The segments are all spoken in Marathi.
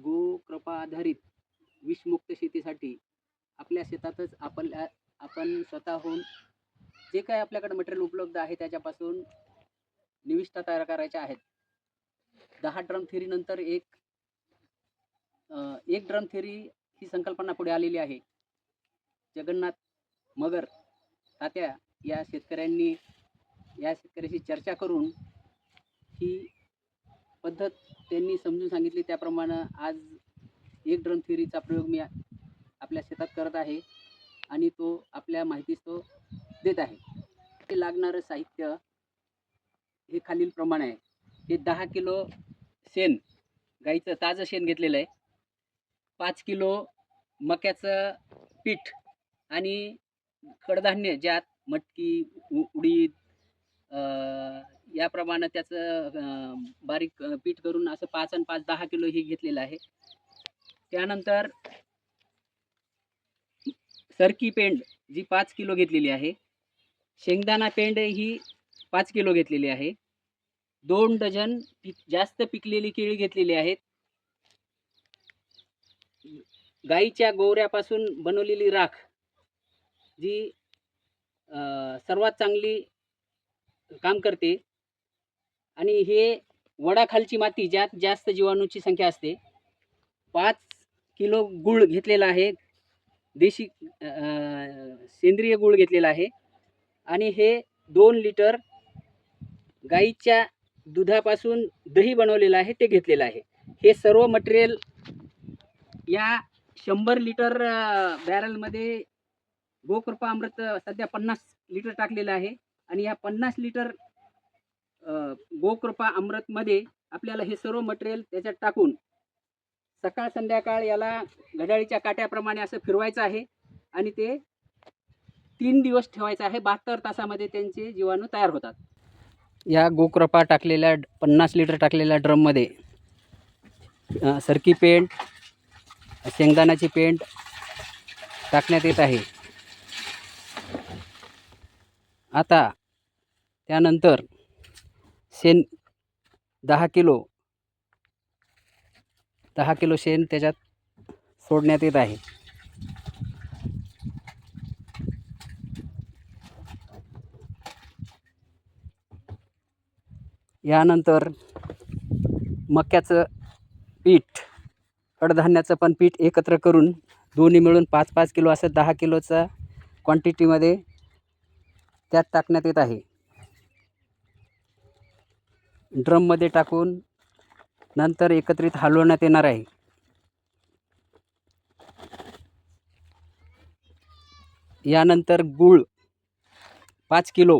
गोकृपा आधारित विषमुक्त शेतीसाठी आपल्या शेतातच आपल्या आपण स्वतःहून जे काही आपल्याकडे मटेरियल उपलब्ध आहे त्याच्यापासून निविष्ठा तयार करायच्या आहेत. दहा ड्रम थेरीनंतर एक एक ड्रम थेरी ही संकल्पना पुढे आलेली आहे. जगन्नाथ मगर तात्या या शेतकऱ्यांनी या शेतकऱ्याशी चर्चा करून ही पद्धत त्यांनी समजून सांगितली. त्याप्रमाणे आज एक ड्रम थेरीचा प्रयोग मी आपल्या शेतात करत आहे आणि तो आपल्या माहितीस तो देत आहे. ते लागणारं साहित्य हे खालील प्रमाण आहे. हे दहा किलो शेण गाईचं ताजं शेण घेतलेलं आहे. पाच किलो मक्याचं पीठ आणि कडधान्य ज्यात मटकी उ उडीद याप्रमाणे त्याचं बारीक पीठ करून असं पाच आणि पाच दहा किलो हे घेतलेलं आहे. त्यानंतर सरकी पेंड जी पाच किलो घेतलेली आहे शेंगदाणा पेंड ही पाच किलो घेतलेली आहे दोन डझन पिक जास्त पिकलेली केळी घेतलेली आहेत गाईच्या गोवऱ्यापासून बनवलेली राख जी सर्वात चांगली काम करते. आणि हे वडाखालची माती ज्यात जास्त जीवाणूची संख्या असते पाच किलो गूळ घेतलेला आहे. देशी सेंद्रिय गूळ घेतलेला आहे. आणि हे दोन लिटर गाईच्या दुधापासून दही बनवलेलं आहे ते घेतलेलं आहे. हे सर्व मटेरियल या शंभर लिटर बॅरलमध्ये गोकृपा अमृत सध्या पन्नास लिटर टाकलेलं आहे. आणि या पन्नास लिटर गोकृपा अमृतमध्ये आपल्याला हे सर्व मटेरियल त्याच्यात टाकून सकाळ संध्याकाळ याला घड्याळीच्या काट्याप्रमाणे असं फिरवायचं आहे आणि ते तीन दिवस ठेवायचं आहे. बहात्तर तासामध्ये त्यांचे जीवाणू तयार होतात. या गोकृपा टाकलेल्या पन्नास लिटर टाकलेल्या ड्रममध्ये सरकी पेंट शेंगदाण्याची पेंट टाकण्यात येत आहे. आता त्यानंतर शेण दहा किलो दहा किलो शेण त्याच्यात सोडण्यात येत आहे. यानंतर मक्याचं पीठ कडधान्याचं पण पीठ एकत्र करून दोन्ही मिळून पाच पाच किलो असं दहा किलोचा क्वांटिटीमध्ये त्यात टाकण्यात येत आहे. ड्रममध्ये टाकून नंतर एकत्रित हलवण्यात येणार आहे. यानंतर गूळ पाच किलो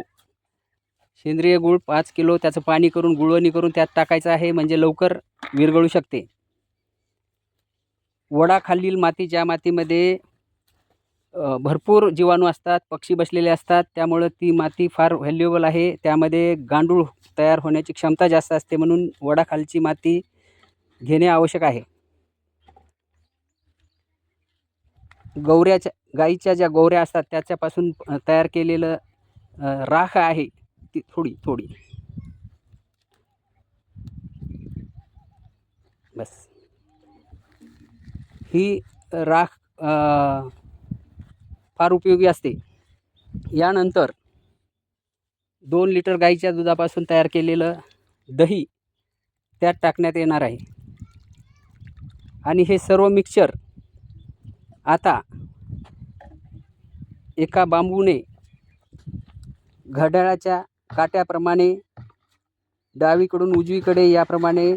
सेंद्रिय गूळ पाच किलो त्याचं पाणी करून गुळवणी करून त्यात टाकायचं आहे म्हणजे लवकर विरघळू शकते. वडाखालील माती ज्या मातीमध्ये भरपूर जीवाणू असतात पक्षी बसलेले असतात त्यामुळं ती माती फार व्हॅल्युएबल आहे. त्यामध्ये गांडूळ तयार होण्याची क्षमता जास्त असते म्हणून वडाखालची माती घेणे आवश्यक आहे. गौऱ्याच्या गाईच्या ज्या गौऱ्या असतात त्याच्यापासून तयार केलेलं राख आहे ती थोडी थोडी. बस. ही राख फार उपयोगी असते. यानंतर दोन लिटर गाईच्या दुधापासून तयार केलेलं दही त्यात टाकण्यात येणार आहे. आणि हे सर्व मिक्सचर आता एका बांबूने घड्याळाच्या काट्याप्रमाणे डावीकडून उजवीकडे याप्रमाणे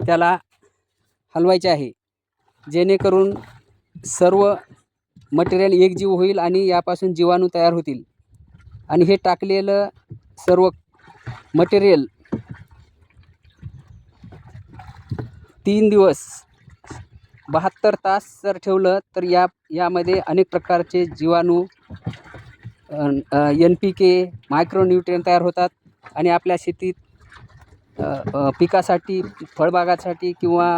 त्याला हलवायचे आहे. जेणेकरून सर्व मटेरियल एकजीव होईल आणि यापासून जीवाणू तयार होतील. आणि हे टाकलेलं सर्व मटेरियल तीन दिवस बहात्तर तास जर ठेवलं तर या यामध्ये अनेक प्रकारचे जीवाणू एन पी के मायक्रोन्यूट्रियन तयार होतात. आणि आपल्या शेतीत पिकासाठी फळबागासाठी किंवा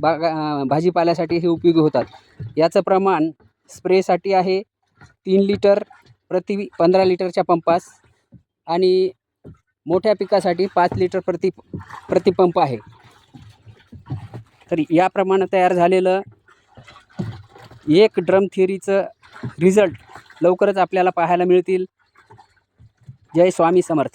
बागा भाजीपाल्यासाठी हे उपयोगी होतात. याचं प्रमाण स्प्रेसाठी आहे तीन लिटर प्रति पंधरा लिटरच्या पंपास आणि मोठ्या पिकासाठी पाच लिटर प्रति प्रतिपंप आहे. तर याप्रमाणे तयार झालेलं एक ड्रम थिअरीचं रिझल्ट लवकरच आपल्याला पाहायला मिळतील. जय स्वामी समर्थ.